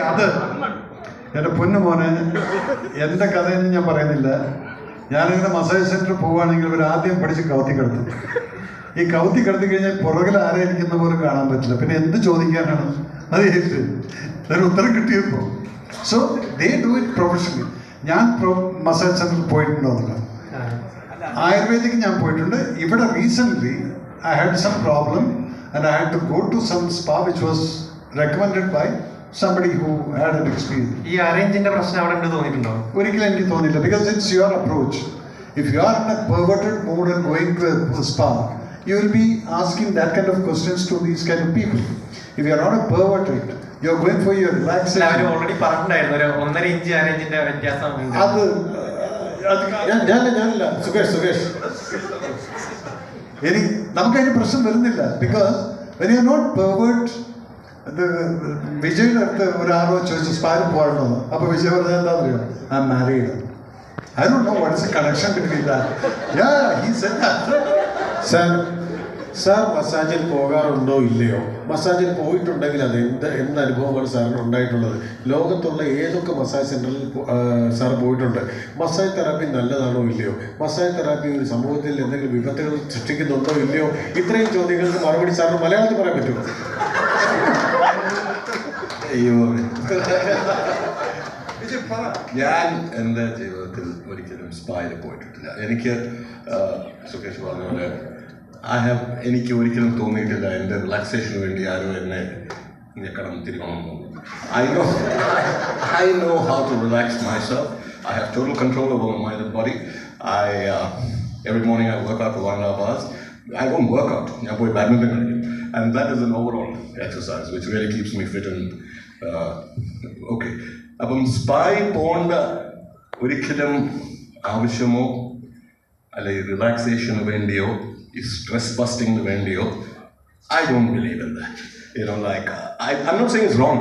അത് എന്റെ പൊന്നു മോനെ എന്റെ കഥയൊന്നും ഞാൻ പറയുന്നില്ല. ഞാനിങ്ങനെ മസാജ് സെന്ററിൽ പോവുകയാണെങ്കിൽ ഇവർ ആദ്യം പഠിച്ച് കൗത്തി കിടത്തും. ഈ കൗത്തി കിടത്തി കഴിഞ്ഞാൽ പുറകിൽ ആരായിരിക്കുന്ന പോലും കാണാൻ പറ്റില്ല. പിന്നെ എന്ത് ചോദിക്കാനാണ്? അത് ഏറ്റ് ഒരു ഉത്തരം കിട്ടിയപ്പോൾ so they do it professionally ഞാൻ മസാജ് സെന്ററിൽ പോയിട്ടുണ്ടോന്നില്ല ആയുർവേദിക് ഞാൻ പോയിട്ടുണ്ട്. ഇവിടെ recently I had some problem and I had to go to some spa which was recommended by somebody who had an experience. ഈ അറേഞ്ചിന്റെ പ്രശ്നം അവിടെ ഉണ്ട് തോന്നിയിട്ടുണ്ടോ? ഒരിക്കലും എനിക്ക് തോന്നിയില്ല. Because it's your approach if you are in a perverted mood and going to spa you will be asking that kind of questions to these kind of people if you are not a perverted you are going for your relaxation our already പറഞ്ഞിട്ടുണ്ടായിരുന്നു. ഒരു ഒന്നര inch അറേഞ്ചിന്റെ വ്യത്യാസം അത് ഞാനില്ല ഞാനില്ല സുകേഷ് സുകേഷ്. എനിക്ക് നമുക്കതിന് പ്രശ്നം വരുന്നില്ല. Because when you are not pervert ഇത് വിജയുടെ അടുത്ത് ഒരാളോ ചോദിച്ചു സ്പാരിൽ പോകണോ അപ്പൊ വിജയ് പറഞ്ഞ എന്താ പറയുക ആ married I don't know what's connection that sir മസാജിൽ പോകാറുണ്ടോ ഇല്ലയോ? മസാജിൽ പോയിട്ടുണ്ടെങ്കിൽ അത് എന്ത് എന്ത് അനുഭവമാണ് സാറിന് ഉണ്ടായിട്ടുള്ളത്? ലോകത്തുള്ള ഏതൊക്കെ മസാജ് സെന്ററിൽ സാർ പോയിട്ടുണ്ട്? മസാജ് തെറാപ്പി നല്ലതാണോ ഇല്ലയോ? മസാജ് തെറാപ്പി ഒരു സമൂഹത്തിൽ എന്തെങ്കിലും വിപത്തുകൾ സൃഷ്ടിക്കുന്നുണ്ടോ ഇല്ലയോ? ഇത്രയും ചോദ്യങ്ങൾക്ക് മറുപടി സാറിന് മലയാളത്തിൽ പറയാൻ പറ്റുമോ? ഞാൻ എന്റെ ജീവിതത്തിൽ ഒരിക്കലും സ്പായിൽ പോയിട്ടില്ല എനിക്ക് സുഖേഷ് പറഞ്ഞ പോലെ ഐ ഹാവ് എനിക്ക് ഒരിക്കലും തോന്നിയിട്ടില്ല എന്റെ റിലാക്സേഷന് വേണ്ടി ആരോ എന്നെ ഞെക്കണം തിരിക്കണം I know I know how to relax myself I have total control over my body I every morning I work out one half hours I don't work out ഞാൻ പോയി ബാഡ്മിന്റൺ കളിക്കും. And that is an overall exercise which really keeps me fit and okay അപ്പം സ്പായി പോകേണ്ട ഒരിക്കലും ആവശ്യമോ അല്ലെങ്കിൽ റിലാക്സേഷന് വേണ്ടിയോ ഈ stress ബസ്റ്റിങ്ങിന് വേണ്ടിയോ I don't believe in that. You know, like, uh, I, I'm not saying it's wrong.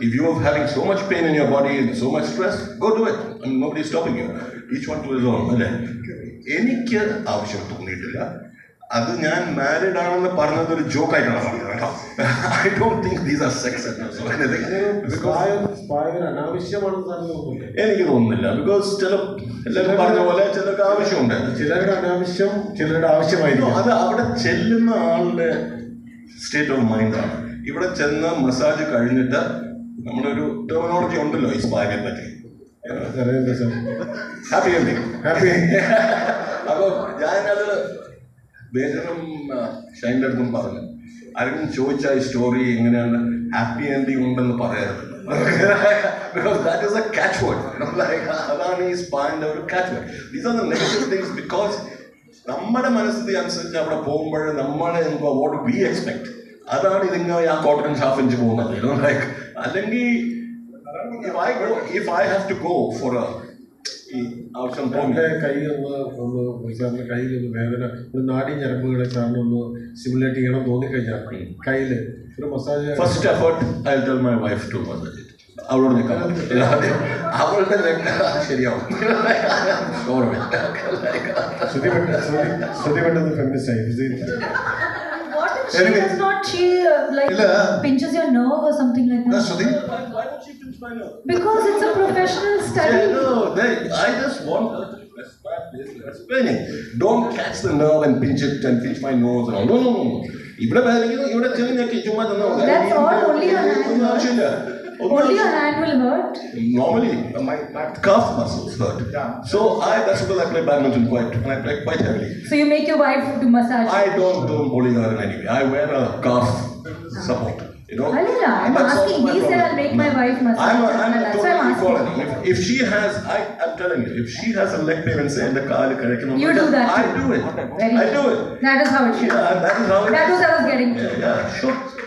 If you are having so much pain in your body and so much stress, go do it. I mean, nobody's stopping you. Each one to his own. അല്ലേ എനിക്ക് ആവശ്യം തോന്നിയിട്ടില്ല അത് ഞാൻ married ആണെന്ന് പറഞ്ഞത് ഒരു joke ആയിട്ടാണ് പറഞ്ഞത് കേട്ടോ. I don't think these are sex spa- എനിക്ക് തോന്നുന്നില്ല. ബിക്കോസ് ചില എല്ലാവരും പറഞ്ഞ പോലെ ചിലർക്ക് ആവശ്യമുണ്ട്. ചിലരുടെ അനാവശ്യം ചിലരുടെ ആവശ്യമായിരിക്കും. അത് അവിടെ ചെല്ലുന്ന ആളുടെ സ്റ്റേറ്റ് ഓഫ് മൈൻഡാണ് ഇവിടെ ചെന്ന് മസാജ് കഴിഞ്ഞിട്ട് നമ്മളൊരു ടെർമിനോളജി ഉണ്ടല്ലോ ഈ സ്പാനെ പറ്റി. ഹാപ്പി എൻഡിങ് ഹാപ്പി അപ്പോൾ ഞാനത് ബേജനും ഷൈന്റെ അടുത്തും പറഞ്ഞു. ആരെങ്കിലും ചോദിച്ച ഈ സ്റ്റോറി എങ്ങനെയാണ്? ഹാപ്പി എൻഡിങ് ഉണ്ടെന്ന് പറയരുത് നമ്മുടെ മനസ്സിൽ അനുസരിച്ച് അവിടെ പോകുമ്പോൾ നമ്മളെ വാട്ട് വി എക്സ്പെക്ട് അതാണ് ഇതിങ്ങനെ ആ കോട്ടൺ ഹാഫ് പോകുന്നത്. അല്ലെങ്കിൽ if I go if I have to go for ഈ ആവശ്യം എന്റെ കൈ ഒന്ന് സാറിന്റെ കയ്യിൽ ഒന്ന് വേദന ഒരു നാടി ഞരമ്പുകളെ സാറിന് ഒന്ന് സിമുലേറ്റ് ചെയ്യണം തോന്നിക്കഴിഞ്ഞാൽ കയ്യിൽ ഒരു massage first effort I tell my wife to massage അവളോട് നിൽക്കാം. അവളുടെ ശരിയാവും. ശ്രുതി ശ്രുതി പെട്ടെന്ന് ഫെമിനിസ്റ്റ് ആയി. ശ്രുതി What if she Anyway. does not, she uh, like Illa. pinches your nerve or something like that? Shruti Why would she pinch my nose? Because it's a professional study. No, they, I just want her to press my place. Explaining. Don't catch the nerve and pinch it and pinch my nose and all. No, no, no, no. ഇവിടെ വേദനിക്കുന്നു ഇവിടെ ചെന്ന് ഞെക്കി ചുമ്മാ തന്നോ That's all, only your hand ഒന്നും ആവശ്യമില്ല ഒന്നും only your hand will hurt? Normally, my, my calf muscles hurt. Yeah. So I, that's because I play badminton quite, and I play quite heavily. So you make your wife do massage? I don't do bowling any anyway. I wear a calf support. You know, I'm asking. He said, "I'll make my wife massage." I'm, a, I'm a totally I'm. If, if she has, I, I'm telling you, if she has a leg pain and say, in "The car, the correct you do that. I do it. Very I do it. That is how it should. Yeah, that is how. That was I was getting. Yeah, yeah, sure.